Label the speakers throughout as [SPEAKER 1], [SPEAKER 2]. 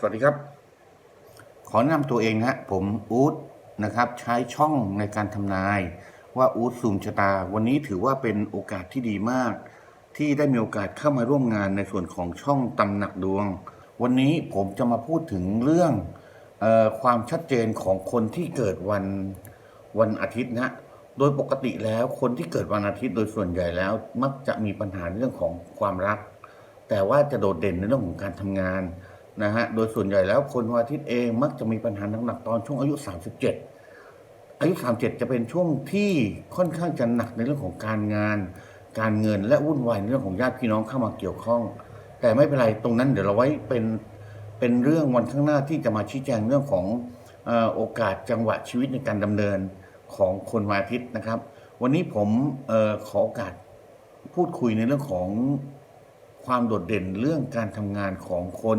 [SPEAKER 1] สวัสดีครับ ขอแนะนำตัวเองนะฮะผมอู๊ดนะครับ ใช้ช่องในการทำนาย ว่าอู๊ดซูมชะตา วันนี้ถือว่าเป็นโอกาสที่ดีมาก ที่ได้มีโอกาสเข้ามาร่วมงานในส่วนของช่องตำหนักดวง วันนี้ผมจะมาพูดถึงเรื่องออความชัดเจนของคนที่เกิดวันวันอาทิตย์นะฮะโดยปกติแล้วคนที่เกิดวันอาทิตย์โดยส่วนใหญ่แล้ว มักจะมีปัญหาเรื่องของความรัก แต่ว่าจะโดดเด่นในเรื่องของการทำงาน นะฮะ โดยส่วนใหญ่แล้วคนวันอาทิตย์เองมักจะมีปัญหาหนักๆตอนช่วงอายุ 37 อายุ 37 จะเป็นช่วงที่ค่อนข้างจะหนักในเรื่องของการงาน การเงินและวุ่นวายในเรื่องของญาติพี่น้องเข้ามาเกี่ยวข้อง แต่ไม่เป็นไรตรงนั้นเดี๋ยวเราไว้เป็นเป็นเรื่องวันข้างหน้าที่จะมาชี้แจงเรื่องของโอกาสจังหวะชีวิตในการดำเนินของคนวันอาทิตย์นะครับ วันนี้ผมออขอโอกาสพูดคุยในเรื่องของความโดดเด่นเรื่องการทำงานของคน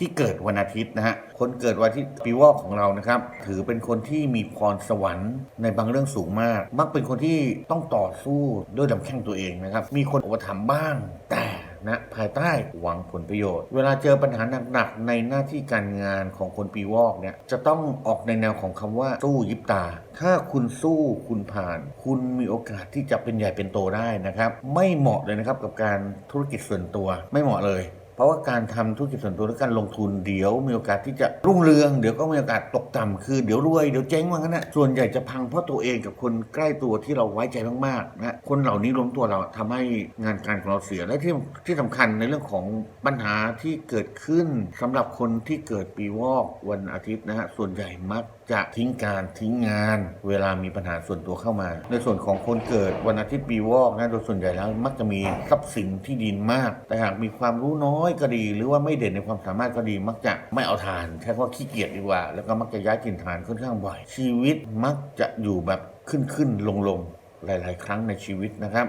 [SPEAKER 1] ที่เกิดวันอาทิตย์นะฮะ คนเกิดวันอาทิตย์ปีวอกของเรานะครับ ถือเป็นคนที่มีพรสวรรค์ในบางเรื่องสูงมาก มักเป็นคนที่ต้องต่อสู้ด้วยลำแข้งตัวเองนะครับ มีคนอุปถัมภ์บ้าง แต่นะภายใต้หวังผลประโยชน์ เวลาเจอปัญหาหนักๆในหน้าที่การงานของคนปีวอกเนี่ยจะต้องออกในแนวของคำว่าสู้ยิบตา ถ้าคุณสู้คุณผ่าน คุณมีโอกาสที่จะเป็นใหญ่เป็นโตได้นะครับ ไม่เหมาะเลยนะครับกับการธุรกิจส่วนตัวไม่เหมาะเลยเพราะว่าการทำธุรกิจส่วนตัวและการลงทุนเดี๋ยวมีโอกาสที่จะรุ่งเรืองเดี๋ยวก็มีโอกาสตกต่ำคือเดี๋ยวรวยเดี๋ยวเจ๊งว่างั้นนะส่วนใหญ่จะพังเพราะตัวเองกับคนใกล้ตัวที่เราไว้ใจมากๆนะคนเหล่านี้ล้มตัวเราทำให้งานการของเราเสียและที่ที่สำคัญในเรื่องของปัญหาที่เกิดขึ้นสำหรับคนที่เกิดปีวอกวันอาทิตย์นะฮะส่วนใหญ่มักจะทิ้งการทิ้งงาน เวลามีปัญหาส่วนตัวเข้ามา ในส่วนของคนเกิดวันอาทิตย์ปีวอกนะโดยส่วนใหญ่แล้วมักจะมีทรัพย์สินที่ดินมาก แต่หากมีความรู้น้อยก็ดี หรือว่าไม่เด่นในความสามารถก็ดี มักจะไม่เอาทานใช้คำว่าขี้เกียจดีกว่า แล้วก็มักจะย้ายถิ่นฐานค่อนข้างบ่อย ชีวิตมักจะอยู่แบบขึ้นขึ้นลงลงหลาย ๆ ครั้งในชีวิตนะครับ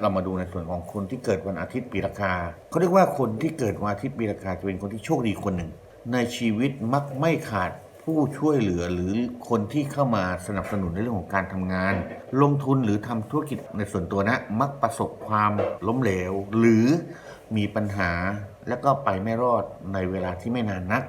[SPEAKER 1] เรามาดูในส่วนของคนที่เกิดวันอาทิตย์ปีละกาเขาเรียกว่าคนที่เกิดวันอาทิตย์ปีละกาจะเป็นคนที่โชคดีคนหนึ่ง ในชีวิตมักไม่ขาด ผู้ช่วยเหลือหรือคนที่เข้ามาสนับสนุนในเรื่องของการทำงาน ลงทุนหรือทำธุรกิจในส่วนตัวนะ มักประสบความล้มเหลว หรือมีปัญหาแล้วก็ไปไม่รอดในเวลาที่ไม่นานนัก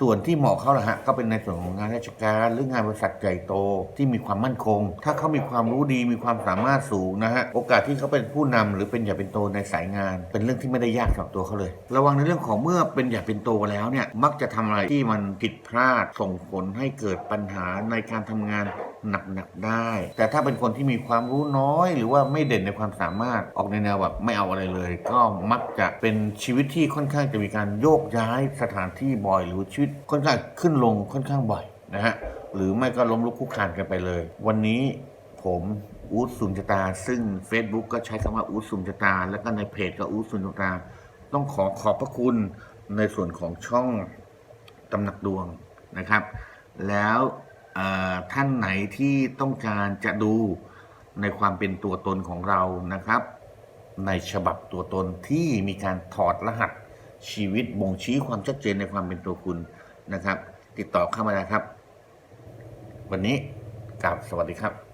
[SPEAKER 1] ส่วนที่เหมาะเขาละฮะก็เป็นในส่วนของงานราชการ หรืองานบริษัทใหญ่โตที่มีความมั่นคง ถ้าเขามีความรู้ดีมีความสามารถสูงนะฮะโอกาสที่เขาเป็นผู้นำหรือเป็นใหญ่เป็นโตในสายงาน เป็นเรื่องที่ไม่ได้ยากสำหรับตัวเขาเลย ระวังในเรื่องของเมื่อเป็นใหญ่เป็นโตแล้วเนี่ยมักจะทำอะไรที่มันผิดพลาดส่งผลให้เกิดปัญหาในการทำงาน หนักๆได้ แต่ถ้าเป็นคนที่มีความรู้น้อย หรือว่าไม่เด่นในความสามารถออกในแนวแบบไม่เอาอะไรเลย ก็มักจะเป็นชีวิตที่ค่อนข้างจะมีการโยกย้ายสถานที่บ่อย หรือชีวิตค่อนข้างขึ้นลงค่อนข้างบ่อยนะฮะหรือไม่ก็ล้มลุกคุกคานกันไปเลย วันนี้ผมอูดสุนชะตา ซึ่ง Facebook ก็ใช้คำว่าอูดสุนชะตา แล้วก็ในเพจก็อูดสุนชะตา ต้องขอขอบพระคุณในส่วนของช่องตำหนักดวงนะครับ แล้ว ท่านไหนที่ต้องการจะดูในความเป็นตัวตนของเรานะครับ ในฉบับตัวตนที่มีการถอดรหัสชีวิตบ่งชี้ความชัดเจนในความเป็นตัวคุณนะครับ ติดต่อเข้ามานะครับ วันนี้กราบสวัสดีครับ